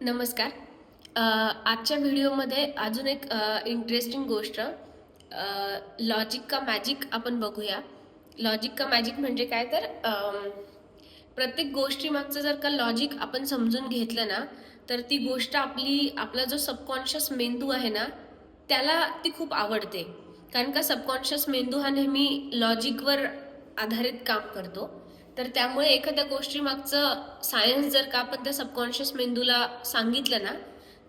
नमस्कार. आजच्या व्हिडिओमध्ये अजून एक इंटरेस्टिंग गोष्ट. लॉजिक का मॅजिक आपण बघूया. लॉजिक का मॅजिक म्हणजे काय तर प्रत्येक गोष्टीमागचं जर का लॉजिक आपण समजून घेतलं ना तर ती गोष्ट आपली आपला जो सबकॉन्शियस मेंदू आहे ना त्याला ती खूप आवडते. कारण का सबकॉन्शियस मेंदू हा नेहमी लॉजिकवर आधारित काम करतो. तर त्यामुळे एखाद्या गोष्टीमागचं सायन्स जर का आपण त्या सबकॉन्शियस मेंदूला सांगितलं ना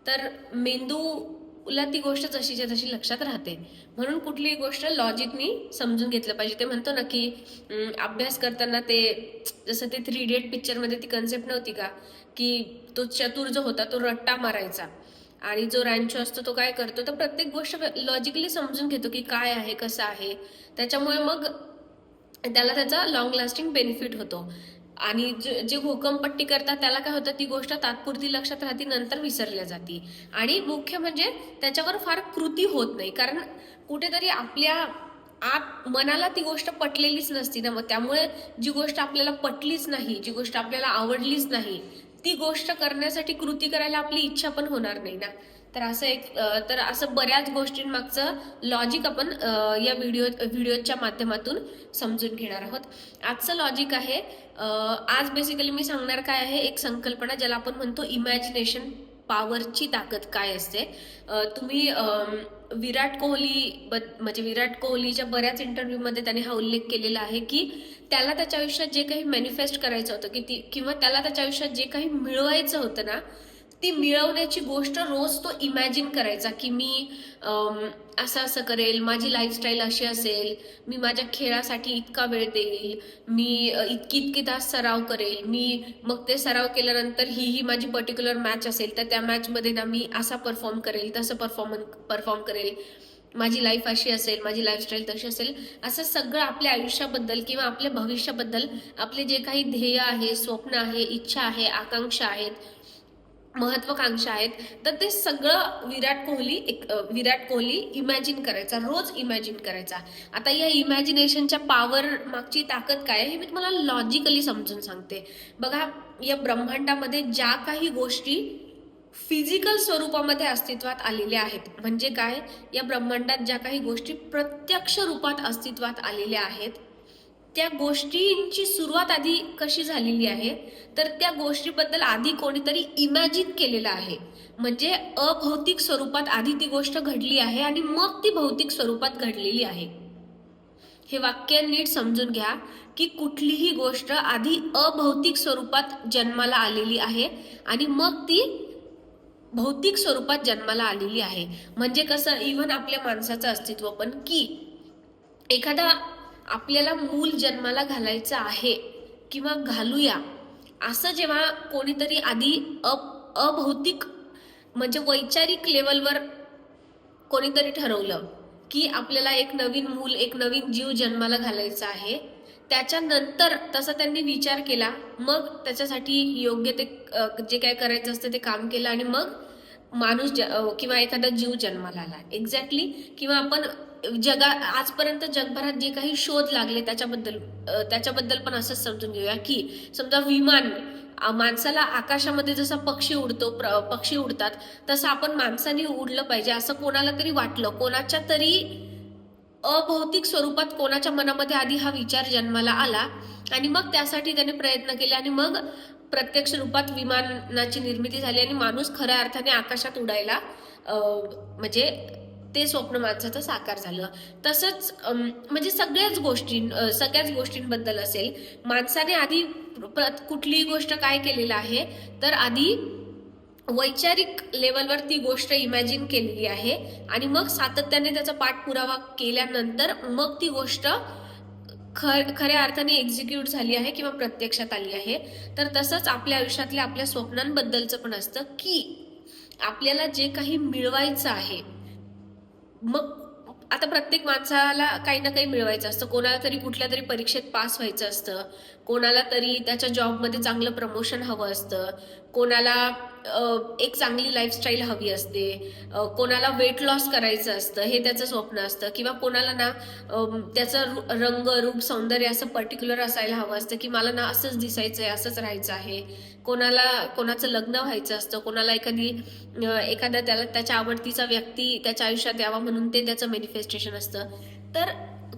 तर मेंदूला ती गोष्ट जशीच्या तशी लक्षात राहते. म्हणून कुठलीही गोष्ट लॉजिकनी समजून घेतलं पाहिजे. ते म्हणतो ना की अभ्यास करताना ते जसं ते थ्री इडियट पिक्चरमध्ये ती कन्सेप्ट नव्हती का की तो चतुर जो होता तो रट्टा मारायचा. आणि जो रॅन्चो असतो तो काय करतो तर प्रत्येक गोष्ट लॉजिकली समजून घेतो की काय आहे कसं आहे. त्याच्यामुळे मग त्याला त्याचा लॉंग लास्टिंग बेनिफिट होतो. आणि जे जे घोकमपट्टी करतात त्याला काय होतं ती गोष्ट तात्पुरती लक्षात राहते नंतर विसरल्या जाते. आणि मुख्य म्हणजे त्याच्यावर फार कृती होत नाही. कारण कुठेतरी आपल्या आत मनाला ती गोष्ट पटलेलीच नसती ना. मग त्यामुळे जी गोष्ट आपल्याला पटलीच नाही जी गोष्ट आपल्याला आवडलीच नाही ती गोष्ट करण्यासाठी कृती करायला आपली इच्छा पण होणार नाही ना. तर असं एक तर असं बऱ्याच गोष्टींमागचं लॉजिक आपण या व्हिडिओ व्हिडिओच्या माध्यमातून समजून घेणार आहोत. आजचं लॉजिक आहे आज बेसिकली मी सांगणार काय आहे एक संकल्पना ज्याला आपण म्हणतो इमॅजिनेशन पॉवरची ताकद काय असते. तुम्ही विराट कोहली बद- म्हणजे विराट कोहलीच्या बऱ्याच इंटरव्ह्यूमध्ये त्याने हा उल्लेख केलेला आहे की त्याला त्याच्या आयुष्यात जे काही मॅनिफेस्ट करायचं होतं की ती किंवा त्याला त्याच्या आयुष्यात जे काही मिळवायचं होतं ना ती मिळवण्याची गोष्ट रोज तो इमॅजिन करायचा की मी असं असं करेल माझी लाईफस्टाईल अशी असेल मी माझ्या खेळासाठी इतका वेळ देईल मी इतकी इतकी तास सराव करेल मी मग ते सराव केल्यानंतर ही ही माझी पर्टिक्युलर मॅच असेल तर त्या मॅचमध्ये ना मी असा परफॉर्म करेल तसं परफॉर्मन परफॉर्म करेल. माझी लाईफ अशी असेल माझी लाईफस्टाईल तशी असेल असं सगळं आपल्या आयुष्याबद्दल किंवा आपल्या भविष्याबद्दल आपले जे काही ध्येय आहे स्वप्न आहे इच्छा आहे आकांक्षा आहेत महत्वाकांक्षा आहेत तर ते सगळं विराट कोहली एक विराट कोहली इमॅजिन करायचा रोज इमॅजिन करायचा. आता या इमॅजिनेशनच्या पॉवर मागची ताकद काय आहे हे मी तुम्हाला लॉजिकली समजून सांगते. बघा या ब्रह्मांडामध्ये ज्या काही गोष्टी फिजिकल स्वरूपामध्ये अस्तित्वात आलेल्या आहेत म्हणजे काय? या ब्रह्मांडात ज्या काही गोष्टी प्रत्यक्ष रूपात अस्तित्वात आलेल्या आहेत त्या गोष्टींची सुरुवात आधी कशी झालेली आहे? तर त्या गोष्टीबद्दल आधी कोणीतरी इमॅजिन केलेलं आहे. म्हणजे अभौतिक स्वरूपात आधी ती गोष्ट घडली आहे आणि मग ती भौतिक स्वरूपात घडलेली आहे. हे वाक्य नीट समजून घ्या की कुठलीही गोष्ट आधी अभौतिक स्वरूपात जन्माला आलेली आहे आणि मग ती भौतिक स्वरूपात जन्माला आलेली आहे. म्हणजे कसं इव्हन आपल्या माणसाचं अस्तित्व पण की एखादा आपल्याला मूल जन्माला घालायचं आहे किंवा घालूया. असं जेव्हा कोणीतरी आधी अप अभौतिक म्हणजे वैचारिक लेवलवर कोणीतरी ठरवलं की आपल्याला एक नवीन मूल एक नवीन जीव जन्माला घालायचा आहे त्याच्यानंतर तसा त्यांनी विचार केला मग त्याच्यासाठी योग्य ते जे काय करायचं असतं ते काम केलं आणि मग माणूस ज- किंवा एखादा जीव जन्माला आला. एक्झॅक्टली किंवा आपण जगा आजपर्यंत जगभरात जे काही शोध लागले त्याच्याबद्दल त्याच्याबद्दल पण असंच समजून घेऊया की समजा विमान माणसाला आकाशामध्ये जसा पक्षी उडतो प्र- पक्षी उडतात तसं आपण माणसाने उडलं पाहिजे असं कोणाला तरी वाटलं. कोणाच्या तरी अभौतिक स्वरूपात कोणाच्या मनामध्ये आधी हा विचार जन्माला आला आणि मग त्यासाठी त्याने प्रयत्न केले आणि मग प्रत्यक्ष रूपात विमानाची निर्मिती झाली आणि माणूस खऱ्या अर्थाने आकाशात उडायला म्हणजे ते स्वप्न माणसाचं साकार झालं. तसंच म्हणजे सगळ्याच गोष्टी सगळ्याच गोष्टींबद्दल असेल माणसाने आधी कुठलीही गोष्ट काय केलेलं आहे तर आधी वैचारिक लेवलवर ती गोष्ट इमॅजिन केलेली आहे. आणि मग सातत्याने त्याचा पाठपुरावा केल्यानंतर मग ती गोष्ट ख- खऱ्या अर्थाने एक्झिक्यूट झाली आहे किंवा प्रत्यक्षात आली आहे. तर तसंच आपल्या आयुष्यातल्या आपल्या स्वप्नांबद्दलचं पण असतं की आपल्याला जे काही मिळवायचं आहे मग आता प्रत्येक माणसाला काही ना काही मिळवायचं असतं. कोणाला तरी कुठल्या तरी परीक्षेत पास व्हायचं असतं. कोणाला तरी त्याच्या जॉबमध्ये चांगलं प्रमोशन हवं असतं. कोणाला एक चांगली लाईफस्टाईल हवी असते. कोणाला वेट लॉस करायचं असतं हे त्याचं स्वप्न असतं. किंवा कोणाला ना त्याचं रु- रंग रूप सौंदर्य असं पर्टिक्युलर असायला हवं असतं की मला ना असंच दिसायचं आहे असंच राहायचं आहे. कोणाला कोणाचं लग्न व्हायचं असतं कोणाला एखादी एखादा त्याला त्याच्या आवडतीचा व्यक्ती त्याच्या आयुष्यात यावा म्हणून ते त्याचं मॅनिफेस्टेशन असतं. तर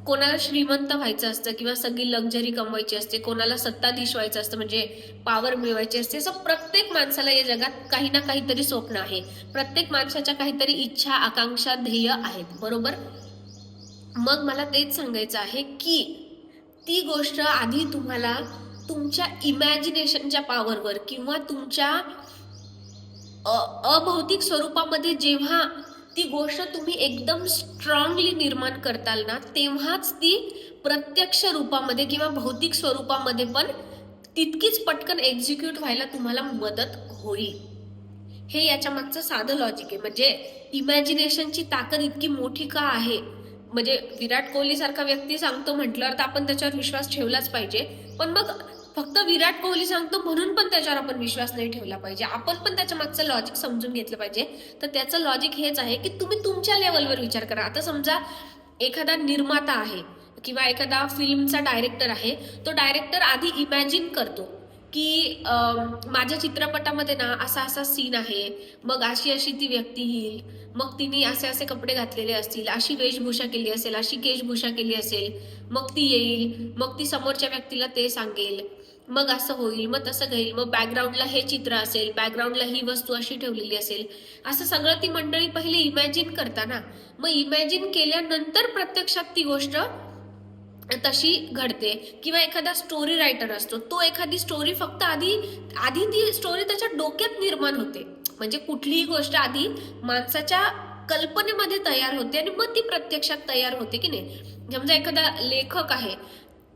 कोणाला श्रीमंत व्हायचं असतं किंवा सगळी लक्झरी कमवायची असते कोणाला सत्ताधीश व्हायचं असतं म्हणजे पावर मिळवायची असते असं प्रत्येक माणसाला या जगात काही ना काहीतरी स्वप्न आहे. प्रत्येक माणसाच्या काहीतरी इच्छा आकांक्षा ध्येय आहेत बरोबर? मग मला तेच सांगायचं आहे की ती गोष्ट आधी तुम्हाला तुमच्या इमॅजिनेशनच्या पावरवर किंवा तुमच्या अ- अभौतिक स्वरूपामध्ये जेव्हा ती गोष्ट तुम्ही एकदम स्ट्रॉंगली निर्माण करताल ना तेव्हाच ती प्रत्यक्ष रूपामध्ये किंवा भौतिक स्वरूपामध्ये पण तितकीच पटकन एक्झिक्यूट व्हायला तुम्हाला मदत होईल. हे याच्या मागचं साधं लॉजिक आहे. म्हणजे इमॅजिनेशनची ताकद इतकी मोठी का आहे? म्हणजे विराट कोहली सारखा व्यक्ती सांगतो म्हटल्यावर तर आपण त्याच्यावर विश्वास ठेवलाच पाहिजे. पण मग फक्त विराट कोहली सांगतो म्हणून पण त्याच्यावर आपण विश्वास नाही ठेवला पाहिजे. आपण पण त्याच्या मागचं लॉजिक समजून घेतलं पाहिजे. तर त्याचं लॉजिक हेच आहे की तुम्ही तुमच्या लेवलवर विचार करा. आता समजा एखादा निर्माता आहे किंवा एखादा फिल्मचा डायरेक्टर आहे तो डायरेक्टर आधी इमॅजिन करतो की माझ्या चित्रपटामध्ये ना असा असा सीन आहे मग अशी अशी ती व्यक्ती येईल मग तिने असे असे कपडे घातलेले असतील अशी वेशभूषा केली असेल अशी केशभूषा केली असेल मग ती येईल मग ती समोरच्या व्यक्तीला ते सांगेल. मग असं होईल मग तसं घेईल मग बॅकग्राऊंडला हे चित्र असेल बॅकग्राऊंडला ही वस्तू अशी ठेवलेली असेल असं सगळं ती मंडळी पहिले इमॅजिन करता ना. मग इमॅजिन केल्यानंतर प्रत्यक्षात ती गोष्ट तशी घडते. किंवा एखादा स्टोरी रायटर असतो तो एखादी स्टोरी फक्त आधी आधी ती स्टोरी त्याच्या डोक्यात निर्माण होते. म्हणजे कुठलीही गोष्ट आधी माणसाच्या कल्पनेमध्ये तयार होते आणि मग ती प्रत्यक्षात तयार होते की नाही. समजा एखादा लेखक आहे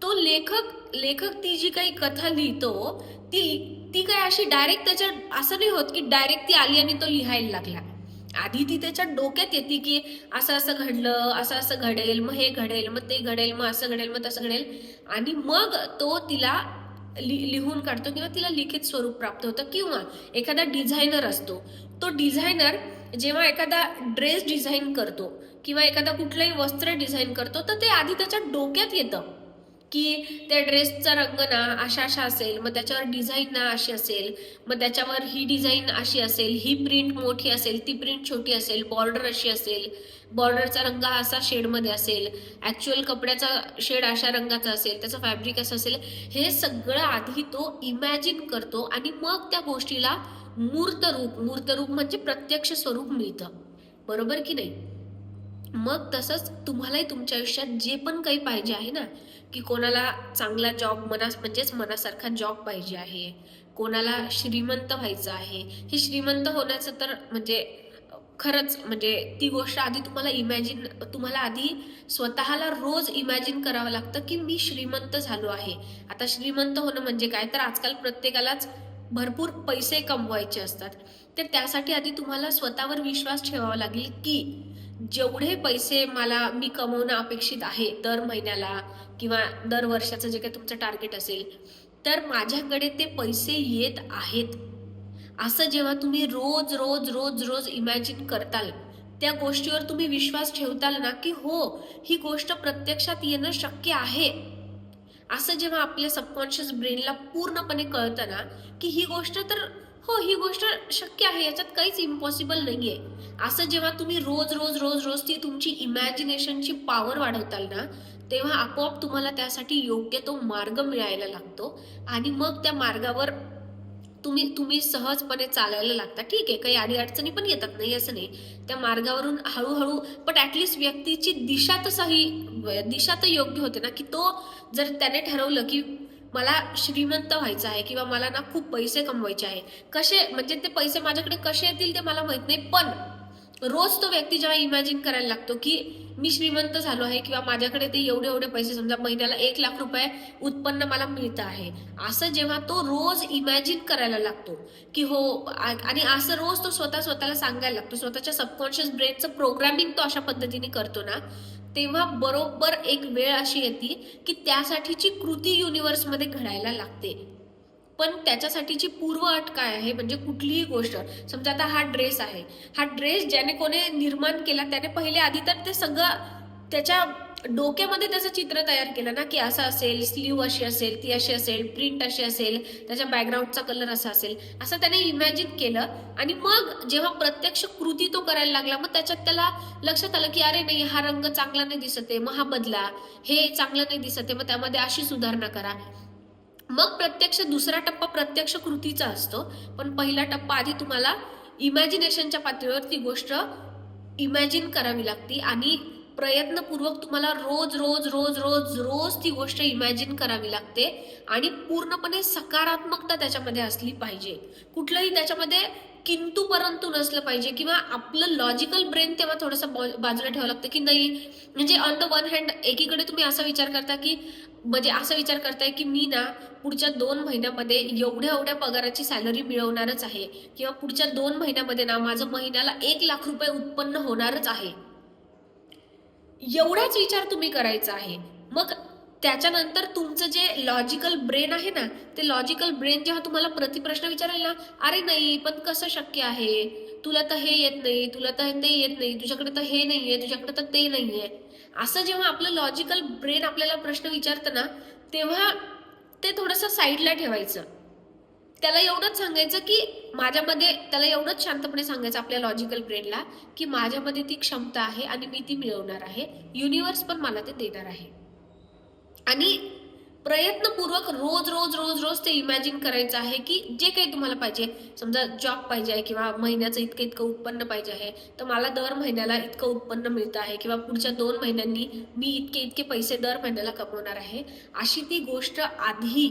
तो लेखक लेखक ती जी काही कथा लिहितो ती ती काय अशी डायरेक्ट त्याच्या असं नाही होत की डायरेक्ट ती आली आणि तो लिहायला लागला. आधी ती त्याच्या डोक्यात येते की असं असं घडलं असं असं घडेल मग हे घडेल मग ते घडेल मग असं घडेल मग तसं घडेल. आणि मग तो तिला लि लिहून काढतो किंवा तिला लिखित स्वरूप प्राप्त होतं. किंवा एखादा डिझायनर असतो. तो डिझायनर जेव्हा एखादा ड्रेस डिझाईन करतो किंवा एखादा कुठलंही वस्त्र डिझाईन करतो तर ते आधी त्याच्या डोक्यात येतं. की त्या ड्रेसचा रंग ना अशा अशा असेल मग त्याच्यावर डिझाईन ना अशी असेल मग त्याच्यावर ही डिझाईन अशी असेल ही प्रिंट मोठी असेल ती प्रिंट छोटी असेल बॉर्डर अशी असेल बॉर्डरचा रंग हा असा शेडमध्ये असेल ॲक्च्युअल कपड्याचा शेड अशा रंगाचा असेल त्याचं फॅब्रिक असं असेल हे सगळं आधी तो इमॅजिन करतो आणि मग त्या गोष्टीला मूर्त रूप मूर्त रूप म्हणजे प्रत्यक्ष स्वरूप मिळतं. बरोबर की नाही? मग तसंच तुम्हालाही तुमच्या आयुष्यात जे पण काही पाहिजे आहे ना की कोणाला चांगला जॉब मनास म्हणजेच मनासारखा जॉब पाहिजे आहे कोणाला श्रीमंत व्हायचं आहे हे श्रीमंत होण्याचं तर म्हणजे खरंच म्हणजे ती गोष्ट आधी तुम्हाला इमॅजिन तुम्हाला आधी स्वतःला रोज इमॅजिन करावं लागतं की मी श्रीमंत झालो आहे. आता श्रीमंत होणं म्हणजे काय? तर आजकाल प्रत्येकालाच भरपूर पैसे कमवायचे असतात. तर त्यासाठी आधी तुम्हाला स्वतःवर विश्वास ठेवावा लागेल की जेवढे पैसे मला मी कमवणं अपेक्षित आहे दर महिन्याला किंवा दर वर्षाचं जे काही तुमचं टार्गेट असेल तर माझ्याकडे ते पैसे येत आहेत. असं जेव्हा तुम्ही रोज रोज रोज रोज इमॅजिन करताल त्या गोष्टीवर तुम्ही विश्वास ठेवताल ना की हो ही गोष्ट प्रत्यक्षात येणं शक्य आहे. असं जेव्हा आपल्या सबकॉन्शियस ब्रेनला पूर्णपणे कळतं ना की ही गोष्ट तर हो ही गोष्ट शक्य आहे याच्यात काहीच इम्पॉसिबल नाही आहे असं जेव्हा तुम्ही रोज रोज रोज रोज ती तुमची इमॅजिनेशनची पॉवर वाढवताल ना तेव्हा आपोआप तुम्हाला त्यासाठी योग्य तो मार्ग मिळायला लागतो. आणि मग त्या मार्गावर तुम्ही तुम्ही सहजपणे चालायला लागता. ठीक आहे काही अडीअडचणी पण येतात नाही असं नाही. त्या मार्गावरून हळूहळू पण ॲटलिस्ट व्यक्तीची दिशा तर दिशा तर योग्य होते ना की तो जर त्याने ठरवलं की मला श्रीमंत व्हायचं आहे किंवा मला ना खूप पैसे कमवायचे आहे. कसे म्हणजे ते पैसे माझ्याकडे कसे येतील ते मला माहीत नाही पण रोज तो व्यक्ती जेव्हा इमॅजिन करायला लागतो की मी श्रीमंत झालो आहे किंवा माझ्याकडे ते एवढे एवढे पैसे समजा महिन्याला एक लाख रुपये उत्पन्न मला मिळतं आहे. असं जेव्हा तो रोज इमॅजिन करायला लागतो की हो आणि असं रोज तो स्वतः स्वतःला सांगायला लागतो स्वतःच्या सबकॉन्शियस ब्रेनचं प्रोग्रामिंग तो अशा पद्धतीने करतो ना तेव्हा बरोबर एक वेळ अशी येते की त्यासाठीची कृती युनिव्हर्समध्ये घडायला लागते. पण त्याच्यासाठीची पूर्व अट काय आहे? म्हणजे कुठलीही गोष्ट. समजा आता हा ड्रेस आहे. हा ड्रेस ज्याने कोणी निर्माण केला त्याने पहिले आधी तर ते सगळं त्याच्या डोक्यामध्ये त्याचं चित्र तयार केलं ना की असं असेल स्लीव अशी असेल ती अशी असेल प्रिंट अशी असेल त्याच्या बॅकग्राऊंडचा कलर असा असेल असं त्याने इमॅजिन केलं. आणि मग जेव्हा प्रत्यक्ष कृती तो करायला लागला मग त्याच्यात त्याला लक्षात आलं की अरे नाही हा रंग चांगला नाही दिसत आहे मग हा बदला हे चांगलं नाही दिसत आहे मग त्यामध्ये अशी सुधारणा करा. मग प्रत्यक्ष दुसरा टप्पा प्रत्यक्ष कृतीचा असतो पण पहिला टप्पा आधी तुम्हाला इमॅजिनेशनच्या पातळीवर ती गोष्ट इमॅजिन करावी लागते आणि प्रयत्नपूर्वक तुम्हाला रोज रोज रोज रोज रोज ती गोष्ट इमॅजिन करावी लागते आणि पूर्णपणे सकारात्मकता त्याच्यामध्ये असली पाहिजे. कुठलंही त्याच्यामध्ये किंतू परंतु नसलं पाहिजे किंवा आपलं लॉजिकल ब्रेन तेव्हा थोडंसं बॉ- बाजूला ठेवावं लागतं की नाही. म्हणजे ऑन द वन हँड एकीकडे तुम्ही असा विचार करता की म्हणजे असा विचार करताय की मी ना पुढच्या दोन महिन्यामध्ये एवढ्या एवढ्या पगाराची सॅलरी मिळवणारच आहे. किंवा पुढच्या दोन महिन्यामध्ये ना माझं महिन्याला एक लाख रुपये उत्पन्न होणारच आहे. एवढाच विचार तुम्ही करायचा आहे. मग त्याच्यानंतर तुमचं जे लॉजिकल ब्रेन आहे ना ते लॉजिकल ब्रेन जेव्हा तुम्हाला प्रतिप्रश्न विचारेल ना अरे नाही पण कसं शक्य आहे? तुला तर हे येत नाही तुला तर ते येत नाही तुझ्याकडे तर हे नाहीये तुझ्याकडे तर ते नाहीये असं जेव्हा आपलं लॉजिकल ब्रेन आपल्याला प्रश्न विचारतं ना तेव्हा ते थोडंसं साईडला ठेवायचं. त्याला एवढंच सांगायचं की माझ्यामध्ये त्याला एवढंच शांतपणे सांगायचं आपल्या लॉजिकल ब्रेनला की माझ्यामध्ये ती क्षमता आहे आणि मी ती मिळवणार आहे. युनिव्हर्स पण मला ते देणार आहे. आणि प्रयत्नपूर्वक रोज रोज रोज रोज ते इमॅजिन करायचं आहे की जे काही तुम्हाला पाहिजे. समजा जॉब पाहिजे आहे किंवा महिन्याचं इतकं इतकं उत्पन्न पाहिजे आहे तर मला दर महिन्याला इतकं उत्पन्न मिळतं आहे किंवा पुढच्या दोन महिन्यांनी मी इतके इतके पैसे दर महिन्याला कमवणार आहे. अशी ती गोष्ट आधी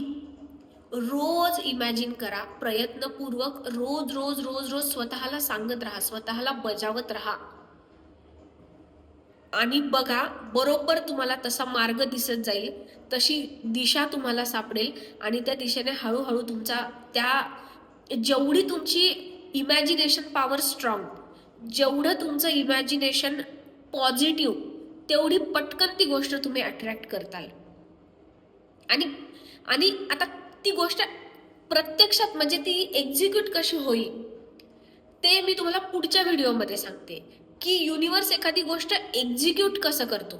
रोज इमॅजिन करा प्रयत्नपूर्वक रोज रोज रोज रोज स्वतःला सांगत राहा स्वतःला बजावत राहा. आणि बघा बरोबर तुम्हाला तसा मार्ग दिसत जाईल तशी दिशा तुम्हाला सापडेल आणि त्या दिशेने हळूहळू तुमचा त्या जेवढी तुमची इमॅजिनेशन पॉवर स्ट्रॉंग जेवढं तुमचं इमॅजिनेशन पॉझिटिव्ह तेवढी पटकन ती गोष्ट तुम्ही अट्रॅक्ट करताल. आणि आणि आता ती गोष्ट प्रत्यक्षात म्हणजे ती एक्झिक्यूट कशी होईल ते मी तुम्हाला पुढच्या व्हिडिओमध्ये सांगते. की युनिव्हर्स एखादी गोष्ट एक्झिक्यूट कसं करतो?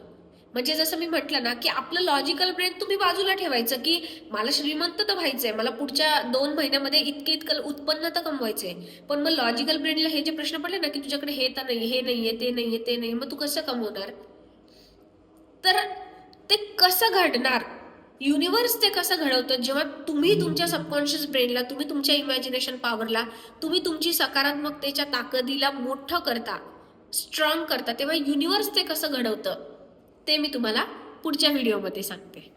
म्हणजे जसं मी म्हटलं ना की आपलं लॉजिकल ब्रेन तुम्ही बाजूला ठेवायचं की मला श्रीमंत तर व्हायचंय मला पुढच्या दोन महिन्यामध्ये इतके इतकं उत्पन्न तर कमवायचंय. पण मग लॉजिकल ब्रेनला हे जे प्रश्न पडले ना की तुझ्याकडे हे तर नाही हे नाहीये ते नाहीये ते नाही मग तू कसं कमवणार? तर ते कसं घडणार? युनिवर्स ते कसं घडवतं? जेव्हा तुम्ही तुमच्या सबकॉन्शियस ब्रेनला तुम्ही तुमच्या इमॅजिनेशन पॉवरला तुम्ही तुमची सकारात्मकतेच्या ताकदीला मोठं करता स्ट्रॉंग करता तेव्हा युनिवर्स ते कसं घडवतं? ते मी तुम्हाला पुढच्या व्हिडिओमध्ये सांगते.